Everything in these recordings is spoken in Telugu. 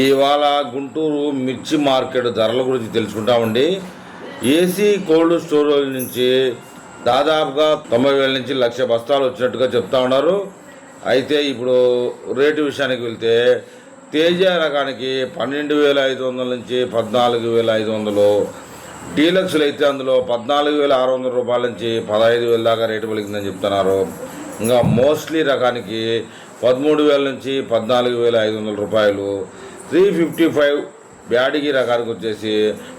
ఇవాళ గుంటూరు మిర్చి మార్కెట్ ధరల గురించి తెలుసుకుంటామండి ఏసీ కోల్డ్ స్టోరేజ్ నుంచి దాదాపుగా తొంభై వేల నుంచి లక్ష బస్తాలు వచ్చినట్టుగా చెప్తా ఉన్నారు. అయితే ఇప్పుడు రేటు విషయానికి వెళ్తే తేజ రకానికి పన్నెండు వేల ఐదు వందల నుంచి పద్నాలుగు వేల ఐదు వందలు డీలక్స్లు అయితే అందులో పద్నాలుగు వేల ఆరు వందల రూపాయల నుంచి పదహైదు వేల దాకా రేటు పలికిందని చెప్తున్నారు. ఇంకా మోస్ట్లీ రకానికి పదమూడు వేల నుంచి పద్నాలుగు వేల ఐదు వందల రూపాయలు త్రీ ఫిఫ్టీ ఫైవ్ బ్యాడిగి రకానికి వచ్చేసి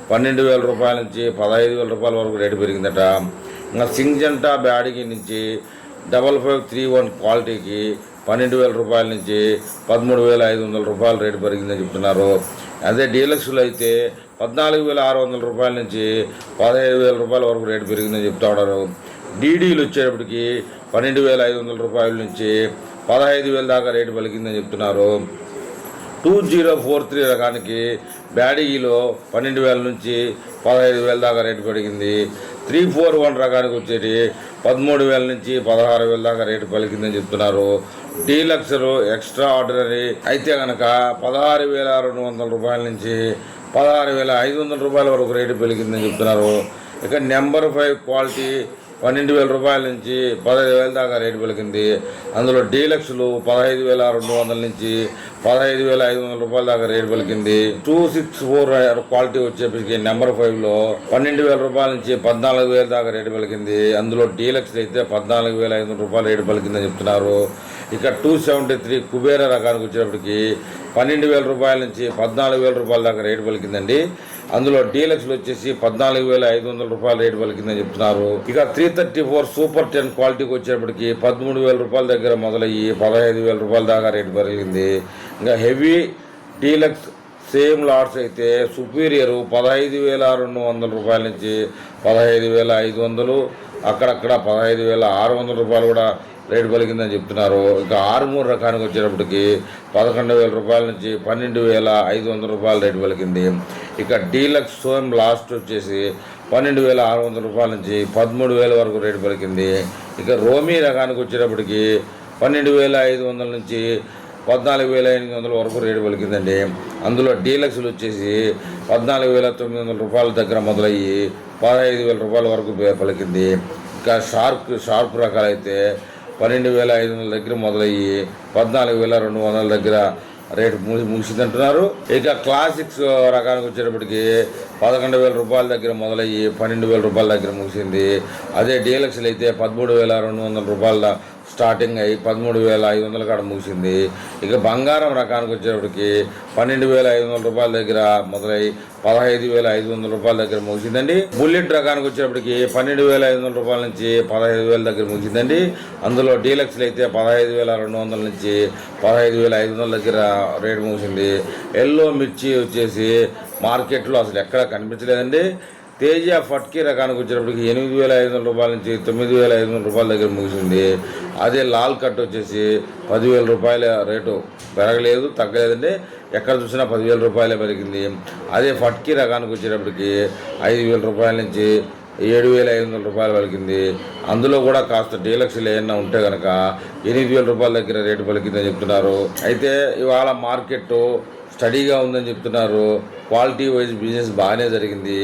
పన్నెండు వేల రూపాయల నుంచి పదహైదు వేల రూపాయల వరకు రేటు పెరిగిందట. ఇంకా సింగ్జంటా బ్యాడిగి నుంచి డబల్ ఫైవ్ త్రీ వన్ క్వాలిటీకి పన్నెండు వేల రూపాయల నుంచి పదమూడు వేల ఐదు వందల రూపాయల రేటు పెరిగిందని చెప్తున్నారు. అదే డీలక్స్లో అయితే పద్నాలుగు వేల ఆరు వందల రూపాయల నుంచి పదహైదు వేల రూపాయల వరకు రేటు పెరిగిందని చెప్తా ఉన్నారు. డీడీలు వచ్చేటప్పటికి పన్నెండు వేల ఐదు వందల రూపాయల నుంచి పదహైదు వేల దాకా రేటు పలికిందని చెప్తున్నారు. టూ జీరో ఫోర్ త్రీ రకానికి బ్యాడీలో పన్నెండు వేల నుంచి పదహైదు వేల దాకా రేటు పెరిగింది. త్రీ ఫోర్ వన్ రకానికి వచ్చేటి పదమూడు వేల నుంచి పదహారు వేల దాకా రేటు పలికిందని చెప్తున్నారు. డీలక్స్ ఎక్స్ట్రా ఆర్డినరీ అయితే కనుక పదహారు వేల రెండు వందల రూపాయల నుంచి పదహారు వేల ఐదు వందల రూపాయల వరకు రేటు పెరిగిందని చెప్తున్నారు. ఇక నెంబర్ ఫైవ్ క్వాలిటీ పన్నెండు వేల రూపాయల నుంచి పదహైదు వేల దాకా రేటు పలికింది. అందులో డీలక్స్లు పదహైదు వేల రెండు వందల నుంచి పదహైదు వేల ఐదు వందల రూపాయల దాకా రేటు పలికింది. టూ సిక్స్ ఫోర్ క్వాలిటీ వచ్చేప్పటికి నెంబర్ ఫైవ్లో పన్నెండు వేల రూపాయల నుంచి పద్నాలుగు వేల దాకా రేటు పలికింది. అందులో డీలక్స్ అయితే పద్నాలుగు వేల ఐదు వందల రూపాయలు రేటు పలికిందని చెప్తున్నారు. ఇక టూ సెవెంటీ త్రీ కుబేర రకానికి వచ్చేటప్పటికి పన్నెండు వేల రూపాయల నుంచి పద్నాలుగు వేల రూపాయల దాకా రేటు పలికిందండి. అందులో డీలక్స్లు వచ్చేసి పద్నాలుగు వేల ఐదు వందల రూపాయల రేటు పలికిందని చెప్తున్నారు. ఇక three thirty four super ten క్వాలిటీకి వచ్చేప్పటికి పదమూడు వేల రూపాయల దగ్గర మొదలయ్యి పదహైదు వేల రూపాయల దాకా రేటు పెరిగింది. ఇంకా హెవీ డీలక్స్ సేమ్ లాట్స్ అయితే సుపీరియర్ పదహైదు వేల రెండు వందల రూపాయల నుంచి పదహైదు వేల ఐదు వందలు అక్కడక్కడ పదహైదు వేల ఆరు వందల రూపాయలు కూడా రేటు పలికిందని చెప్తున్నారు. ఇక ఆరుమూరు రకానికి వచ్చేటప్పటికి పదకొండు వేల రూపాయల నుంచి పన్నెండు వేల ఐదు వందల రూపాయల రేటు పలికింది. ఇక డీలక్స్ సోమ్ లాస్ట్ వచ్చేసి పన్నెండు వేల ఆరు వందల రూపాయల నుంచి పదమూడు వేల వరకు రేటు పలికింది. ఇక రోమీ రకానికి వచ్చేటప్పటికి పన్నెండు వేల ఐదు వందల నుంచి పద్నాలుగు వేల ఎనిమిది వందల వరకు రేటు పలికిందండి. అందులో డీలక్స్లు వచ్చేసి పద్నాలుగు వేల తొమ్మిది వందల రూపాయల దగ్గర మొదలయ్యి పదహైదు వేల రూపాయల వరకు పలికింది. ఇంకా షార్ప్ షార్ప్ రకాలైతే పన్నెండు వేల ఐదు వందల దగ్గర మొదలయ్యి పద్నాలుగు వేల రెండు వందల దగ్గర రేటు ముగి ముగిసిందంటున్నారు. ఇక క్లాసిక్స్ రకానికి వచ్చేటప్పటికి పదకొండు వేల రూపాయల దగ్గర మొదలయ్యి పన్నెండు వేల రూపాయల దగ్గర ముగిసింది. అదే డీలక్స్లు అయితే పదమూడు వేల రెండు వందల రూపాయల స్టార్టింగ్ అయ్యి పదమూడు వేల ఐదు వందల కాడ ముగిసింది. ఇక బంగారం రకానికి వచ్చేటప్పటికి పన్నెండు వేల ఐదు వందల రూపాయల దగ్గర మొదలై పదహైదు వేల ఐదు వందల రూపాయల దగ్గర ముగిసిందండి. బుల్లెట్ రకానికి వచ్చేటప్పటికి పన్నెండు వేల ఐదు వందల రూపాయల నుంచి పదహైదు వేల దగ్గర ముగిసిందండి. అందులో డీలక్స్లు అయితే పదహైదు వేల రెండు వందల నుంచి పదహైదు వేల ఐదు వందల దగ్గర రేటు ముగిసింది. ఎల్లో మిర్చి వచ్చేసి మార్కెట్లో అసలు ఎక్కడ కనిపించలేదండి. తేజ ఫట్కీ రకానికి వచ్చేటప్పటికి ఎనిమిది వేల ఐదు వందల రూపాయల నుంచి తొమ్మిది వేల ఐదు వందల రూపాయల దగ్గర ముగిసింది. అదే లాల్ కట్ వచ్చేసి పదివేల రూపాయల రేటు పెరగలేదు తగ్గలేదండి ఎక్కడ చూసినా పదివేల రూపాయలే పెరిగింది. అదే ఫట్కీ రకానికి వచ్చేటప్పటికి ఐదు వేల రూపాయల నుంచి ఏడు వేల ఐదు వందల రూపాయలు పలికింది. అందులో కూడా కాస్త డీలక్స్లు ఏమన్నా ఉంటే కనుక ఎనిమిది వేల రూపాయల దగ్గర రేటు పలికిందని చెప్తున్నారు. అయితే ఇవాళ మార్కెట్ స్టడీగా ఉందని చెప్తున్నారు. క్వాలిటీ వైజ్ బిజినెస్ బాగానే జరిగింది.